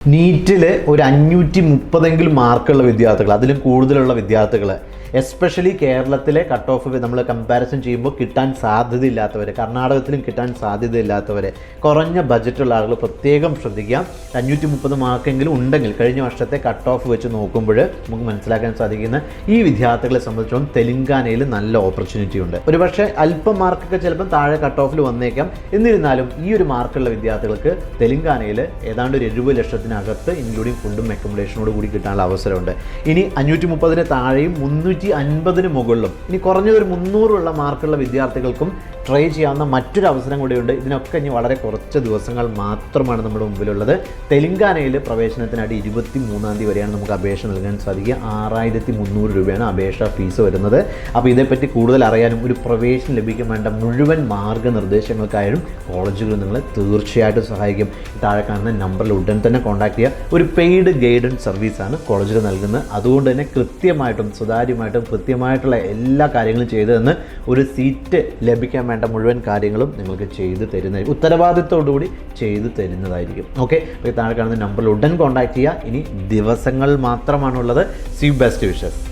നീറ്റിൽ ഒരു അഞ്ഞൂറ്റി മുപ്പതെങ്കിലും മാർക്കുള്ള വിദ്യാർത്ഥികൾ അതിലും കൂടുതലുള്ള വിദ്യാർത്ഥികൾ എസ്പെഷ്യലി കേരളത്തിലെ കട്ട് ഓഫ് നമ്മൾ കമ്പാരിസൺ ചെയ്യുമ്പോൾ കിട്ടാൻ സാധ്യതയില്ലാത്തവർ കർണാടകത്തിലും കിട്ടാൻ സാധ്യതയില്ലാത്തവർ കുറഞ്ഞ ബജറ്റുള്ള ആളുകൾ പ്രത്യേകം ശ്രദ്ധിക്കാം അഞ്ഞൂറ്റി മുപ്പത് മാർക്കെങ്കിലും ഉണ്ടെങ്കിൽ കഴിഞ്ഞ വർഷത്തെ കട്ട് ഓഫ് വെച്ച് നോക്കുമ്പോൾ നമുക്ക് മനസ്സിലാക്കാൻ സാധിക്കുന്ന ഈ വിദ്യാർത്ഥികളെ സംബന്ധിച്ചിടത്തോളം തെലങ്കാനയിൽ നല്ല ഓപ്പർച്യൂണിറ്റി ഉണ്ട്. ഒരുപക്ഷെ അല്പം മാർക്കൊക്കെ ചിലപ്പം താഴെ കട്ട് ഓഫിൽ വന്നേക്കാം. എന്നിരുന്നാലും ഈ ഒരു മാർക്കുള്ള വിദ്യാർത്ഥികൾക്ക് തെലങ്കാനയിൽ ഏതാണ്ട് ഒരു എഴുപത് ലക്ഷത്തിനകത്ത് ഇൻക്ലൂഡിങ് ഫുഡും അക്കോമഡേഷനോട് കൂടി കിട്ടാനുള്ള അവസരമുണ്ട്. ഇനി അഞ്ഞൂറ്റി മുപ്പതിന് താഴെയും മുന്നൂറ്റി അൻപതിന് മുകളിലും. ഇനി കുറഞ്ഞതൊരു മുന്നൂറുള്ള മാർക്കുള്ള വിദ്യാർത്ഥികൾക്കും ട്രൈ ചെയ്യാവുന്ന മറ്റൊരു അവസരം കൂടിയുണ്ട്. ഇതിനൊക്കെ ഇനി വളരെ കുറച്ച് ദിവസങ്ങൾ മാത്രമാണ് നമ്മുടെ മുമ്പിലുള്ളത്. തെലങ്കാനയിൽ പ്രവേശനത്തിനായിട്ട് ഇരുപത്തി മൂന്നാം തീയതി വരെയാണ് നമുക്ക് അപേക്ഷ നൽകാൻ സാധിക്കുക. ആറായിരത്തി മുന്നൂറ് രൂപയാണ് അപേക്ഷ ഫീസ് വരുന്നത്. അപ്പോൾ ഇതേപ്പറ്റി കൂടുതൽ അറിയാനും ഒരു പ്രവേശനം ലഭിക്കാൻ വേണ്ട മുഴുവൻ മാർഗനിർദ്ദേശങ്ങൾക്കായാലും കോളേജുകൾ നിങ്ങളെ തീർച്ചയായിട്ടും സഹായിക്കും. താഴെ കാണുന്ന നമ്പറിൽ ഉടൻ തന്നെ കോൺടാക്ട് ചെയ്യുക. ഒരു പെയ്ഡ് ഗൈഡൻസ് സർവീസാണ് കോളേജിൽ നൽകുന്നത്. അതുകൊണ്ട് തന്നെ കൃത്യമായിട്ടും സുതാര്യമായിട്ടും കൃത്യമായിട്ടുള്ള എല്ലാ കാര്യങ്ങളും ചെയ്തു തന്ന് ഒരു സീറ്റ് ലഭിക്കാൻ വേണ്ട മുഴുവൻ കാര്യങ്ങളും നിങ്ങൾക്ക് ചെയ്തു തരുന്നതായിരിക്കും ഉത്തരവാദിത്തോടുകൂടി ചെയ്തു തരുന്നതായിരിക്കും. ഓക്കെ താഴെ കാണുന്ന നമ്പറിൽ ഉടൻ കോൺടാക്ട് ചെയ്യുക. ഇനി ദിവസങ്ങൾ മാത്രമാണുള്ളത്. C best wishes